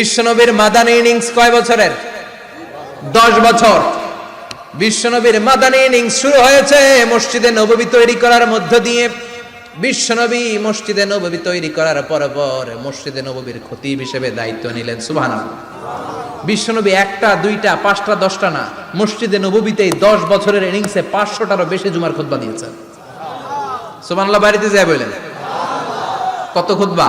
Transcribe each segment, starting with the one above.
বিশ্বনবীর মাদানী ইনিংস কয় বছরের? দশ বছর। বিশ্বনবীর মাদানী ইনিংস শুরু হয়েছে মসজিদে নববী তৈরি করার মধ্য দিয়ে। বিশ্বনবী মসজিদে নববী তৈরি করার পর পর মসজিদে নববীর খতিব হিসেবে দায়িত্ব নিলেন। সুবহান বিশ্বনবী একটা, দুইটা, পাঁচটা, দশটা না, মসজিদে নববীতেই দশ বছরের ইনিংসে পাঁচশোটারও বেশি জুমার খুতবা দিয়েছেন। সুবহানাল্লাহ, বাড়িতে যায় বললেন কত খুতবা?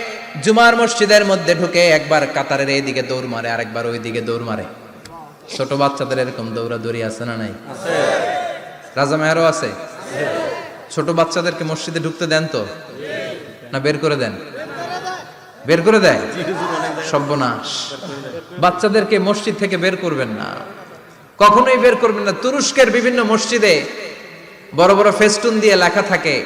জুমার মসজিদের মধ্যে ঢুকে একবার কাতারের এইদিকে দৌড় মারে আরেকবার ওই দিকে দৌড় মারে। ছোট বাচ্চাদের এরকম দৌড়াদৌড়ি আছে না নাই? রাজা মেয়ারও আছে? ছোট বাচ্চাদেরকে মসজিদে ঢুকতে দেন তো? না বের করে দেন? বের করে দেয়? সর্বনাশ। বাচ্চাদেরকে মসজিদ থেকে বের করবেন না। কখনোই বের করবেন না। তুরস্কের বিভিন্ন মসজিদে বড় বড় ফেস্টুন দিয়ে লেখা থাকে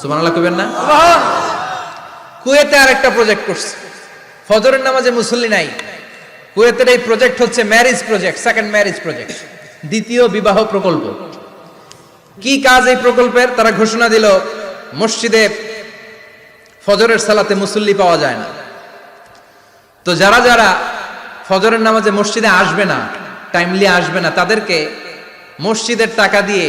সুবহানাল্লাহ কইবেন না? কুয়েতে আর একটা প্রজেক্ট করছে। ফজরের নামাজে মুসল্লি নাই। কুয়েতের এই প্রজেক্ট হচ্ছে marriage project second marriage project দ্বিতীয় বিবাহ প্রকল্প। কি কাজ এই প্রকল্পের? তারা ঘোষণা দিল, মসজিদে ফজরের সালাতে মুসল্লি পাওয়া যায় না। তো যারা যারা ফজরের নামাজে মসজিদে আসবে না টাইমলি আসবে না, তাদেরকে মসজিদের টাকা দিয়ে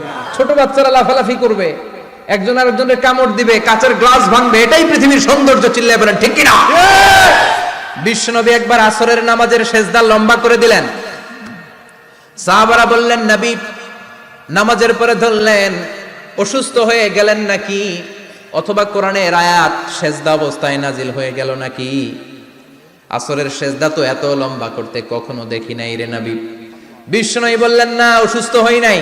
ছোট বাচ্চারা লাফালাফি করবে। একজন আরেকজনের কামড় দিবে, কাচের গ্লাস ভাঙবে, এটাই পৃথিবীর সৌন্দর্য, চিল্লায় বলেন, ঠিক কিনা? বিশ্বনবী একবার আসরের নামাজের শেষদা লম্বা করে দিলেন। সাহাবারা বললেন, নবী, নামাজের পরে ধরলেন, অসুস্থ হয়ে গেলেন নাকি? অথবা সেজদা অবস্থায় নাজিল হয়ে গেল নাকি? আসরের সেজদা তো এত লম্বা করতে কখনো দেখি নাই রে নবী। বিষ্ণু বললেন, না, অসুস্থ হই নাই।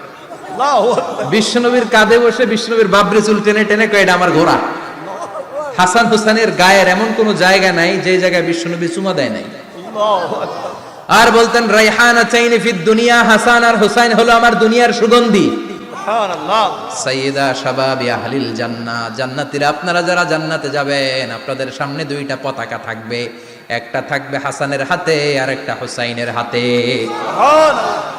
বিশ্বনবীর কাঁধে বসে বিশ্বনবীর বাবরি চুল টেনে টেনে কয়ে এটা আমার ঘোড়া। হাসান হুসাইনের গায়ের এমন কোন জায়গা নাই যে জায়গায় বিশ্বনবী চুমা দেয় নাই। আর বলতেন রাইহানা চাইনি ফিদ দুনিয়া হাসান আর হুসাইন হলো আমার দুনিয়ার সুগন্ধি। আহলিল জান্নাহ জান্নাতীরা আপনারা যারা জান্নাতে যাবেন আপনাদের সামনে দুইটা পতাকা থাকবে। একটা থাকবে হাসানের হাতে আর একটা হুসাইনের হাতে।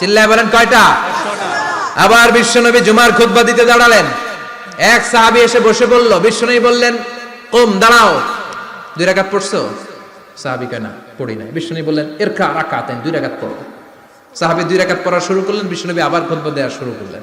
চিল্লায় বলেন কয়টা? আবার বিশ্বনবী জুমার খুদ্া দিতে দাঁড়ালেন। এক সাহাবি এসে বসে বলল, বিশ্বনবী বললেন, কম, দাঁড়াও। দুই রাকাত পড়ছো? সাহাবি কেনা পড়ি নাই। বিশ্বনবী বললেন এর খা রাকাতেন দুই রাকাত পড়ো। সাহাবি দুই রাকাত পড়া শুরু করলেন, বিশ্বনবী আবার খুদ্া দেওয়া শুরু করলেন।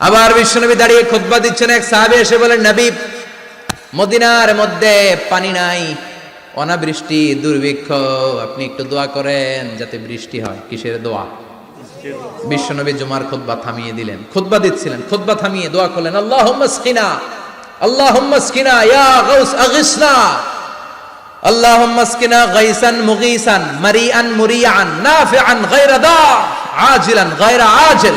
আবার বিশ্বনবী দাঁড়িয়ে খুতবা দিচ্ছেন এক সাহাবে, এসে বলেন, নবী, মদিনার মধ্যে পানি নাই, অনাবৃষ্টি দুর্ভিক্ষ, আপনি একটু দোয়া করেন যাতে বৃষ্টি হয়। কিসের দোয়া? বিশ্বনবী জুমার খুতবা থামিয়ে দিলেন। খুতবা দিচ্ছিলেন, খুতবা থামিয়ে দোয়া করলেন, আল্লাহুম্মা স্কিনা আল্লাহুম্মা স্কিনা ইয়া গাউস, আগিসনা, আল্লাহুম্মা স্কিনা গাইসান মুগিসান, মারিআন মুরিআন, নাফিআন গায়রা দা, আজিলান গায়রা আজিল।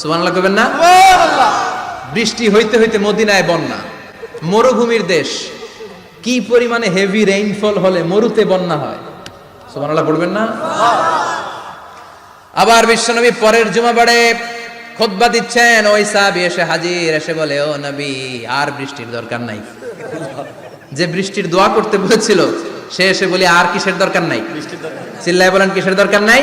সুবহানাল্লাহ কবেন না? বৃষ্টি হইতে হইতে মদিনায় বন্যা। মরুভূমির দেশ। কি পরিমাণে হেভি রেইনফল হলে মরুতে বন্যা হয়? সুবহানাল্লাহ পড়বেন না? আবার বিশ্বনবী পরের জুমাবারে খুতবা দিচ্ছেন ওই সাহাবী এসে হাজির এসে বলে ও নবী আর বৃষ্টির দরকার নাই। যে বৃষ্টির দোয়া করতে বলেছিল সে এসে বলি আর কিসের দরকার নাই। চিল্লায় বলেন কিসের দরকার নাই?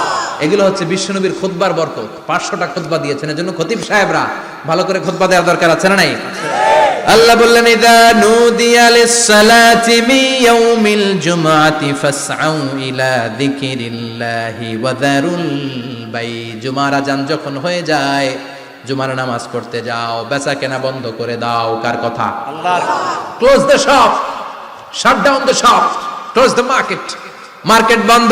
এগুলো হচ্ছে বিশ্বনবীর খুতবার বরকত। পাঁচশোটা খুতবা দিয়েছেন, এজন্য খতিব সাহেবরা ভালো করে খুতবা দেওয়ার দরকার আছে না নাই? আল্লাহ বললেন, ইদা নুদিয়া লিস-সালাতি মিন ইয়াউমিল জুমআতি ফাসআউ ইলা যিকিরিল্লাহি ওয়া যারুল বাই জুমার আজান যখন হয়ে যায়, জুমার নামাজ পড়তে যাও, বেচা কেনা বন্ধ করে দাও, কার কথা? আল্লাহর close the shop shut down the shop close the market market বন্ধ।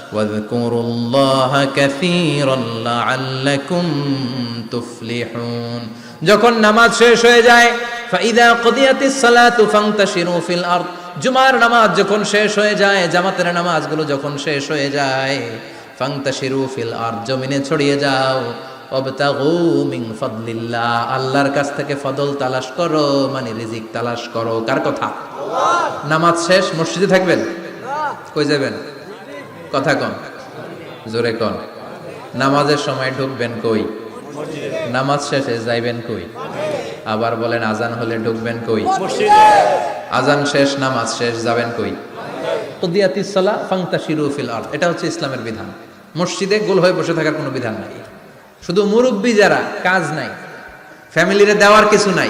واذكروا الله كثيرا لعلكم تفلحون যখন নামাজ শেষ হয়ে যায় ফাইদা কদিয়াতিস সালাতু ফান্তাশিরু ফিল আরদ জুমার নামাজ যখন শেষ হয়ে যায় জামাতের নামাজগুলো যখন শেষ হয়ে যায় ফান্তাশিরু ফিল আরদ জমিনে ছড়িয়ে যাও ওয়াবতাগু মিন ফাদলিল্লাহ আল্লাহর কাছ থেকে ফদল তালাশ করো মানে রিজিক তালাশ করো কার কথা নামাজ শেষ মসজিদে থাকবেন কই যাবেন কথা কন। জোরে কন। নামাজের সময় ঢুকবেন কই? নামাজ শেষে যাইবেন কই? আবার বলেন, আজান হলে ঢুকবেন কই? আজান শেষ, নামাজ শেষ, যাবেন কই? কুদিয়াতিস সালা ফাংতাশিরু ফিল আরদ। এটা হচ্ছে ইসলামের বিধান। মসজিদে গোল হয়ে বসে থাকার কোনো বিধান নাই। শুধু মুরব্বী যারা, কাজ নাই। ফ্যামিলিরে দেওয়ার কিছু নাই।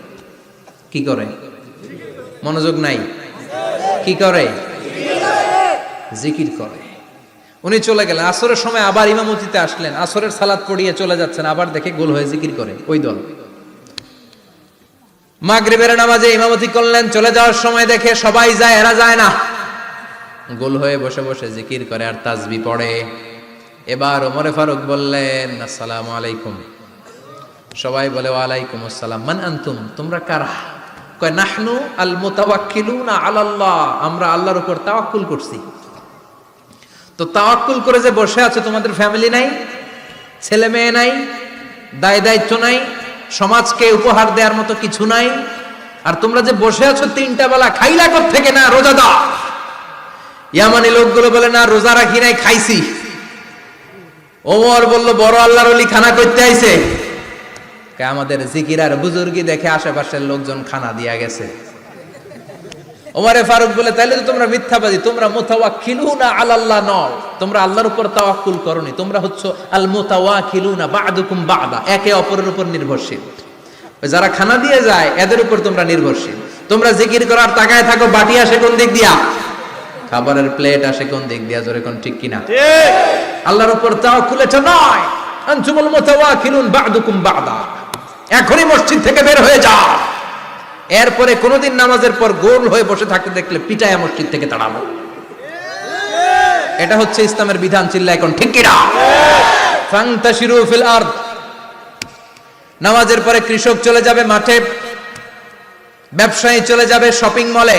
কি করে? মনোযোগ নাই। কি করে? জিকির করে। উনি চলে গেলেন। আসরের সময় আবার ইমামতিতে আসলেন। আসরের সালাদ পড়িয়ে চলে যাচ্ছেন। আবার দেখে গোল হয়ে জিকির করে ওই দল। মাগরিবের নামাজে ইমামতি করলেন। চলে যাওয়ার সময় দেখে সবাই যায়, এরা যায় না। গোল হয়ে বসে বসে জিকির করে আর তাজবি পড়ে। এবার ওমরে ফারুক বললেন, আসসালামু আলাইকুম। সবাই বলে, ওয়ালাইকুম আসসালাম। মান আনতুম? তোমরা কারা? কয়, নাহনু আল মুতাওয়াক্কিলুনা আলাল্লাহ। আমরা আল্লাহর উপর তাওয়াক্কুল করছি। তো তাওয়াক্কুল করে যে বসে আছো তোমাদের ফ্যামিলি নাই, ছেলে মেয়ে নাই, দায় দায়িত্ব নাই, সমাজকে উপহার দেওয়ার মতো কিছু নাই, আর তোমরা যে বসে আছো তিনটা বেলা খাইলা কর থেকে না, রোজা দাও। ইয়ামানি লোকগুলো বলে, না, রোজা রাখি নাই, খাইছি। ওমর বলল, বড় আল্লাহর অলি খানা করতে আইছে। আমাদের জিকির আর বুজুর্গি দেখে আশেপাশের লোকজন খানা দিয়া গেছে। ওমরে ফারুক বলে তাইলে তো তোমরা মিথ্যাবাদী তোমরা মুতাওয়াক্কিলুনা আলাল্লাহ নও তোমরা আল্লাহর উপর তাওয়াক্কুল করনি তোমরা হচ্ছে আল মুতাওয়াক্কিলুনা বা'দুকুম বা'দা একে অপরের উপর নির্ভরশীল। যারা খানা দিয়ে যায় এদের উপর তোমরা নির্ভরশীল। তোমরা জিকির করার তাকায় থাকো বাটি আসে কোন দিক দিয়া? খাবারের প্লেট আসে কোন দিক দিয়া জোরে কোন ঠিক কিনা? আল্লাহর উপর তাওয়াক্কুল এটা নয়। আনতুমুল মুতাওয়াক্কিলুন বা'দুকুম বা'দা। এখনই মসজিদ থেকে বের হয়ে যা। এরপরে কোনোদিন নামাজের পর গোল হয়ে বসে থাকতে দেখলে পিটায় মসজিদ থেকে তাড়াবো এটা হচ্ছে ইসলামের বিধান চিল্লা এখন ঠিক কিনা? নামাজের পরে কৃষক চলে যাবে মাঠে, ব্যবসায়ী চলে যাবে শপিং মলে।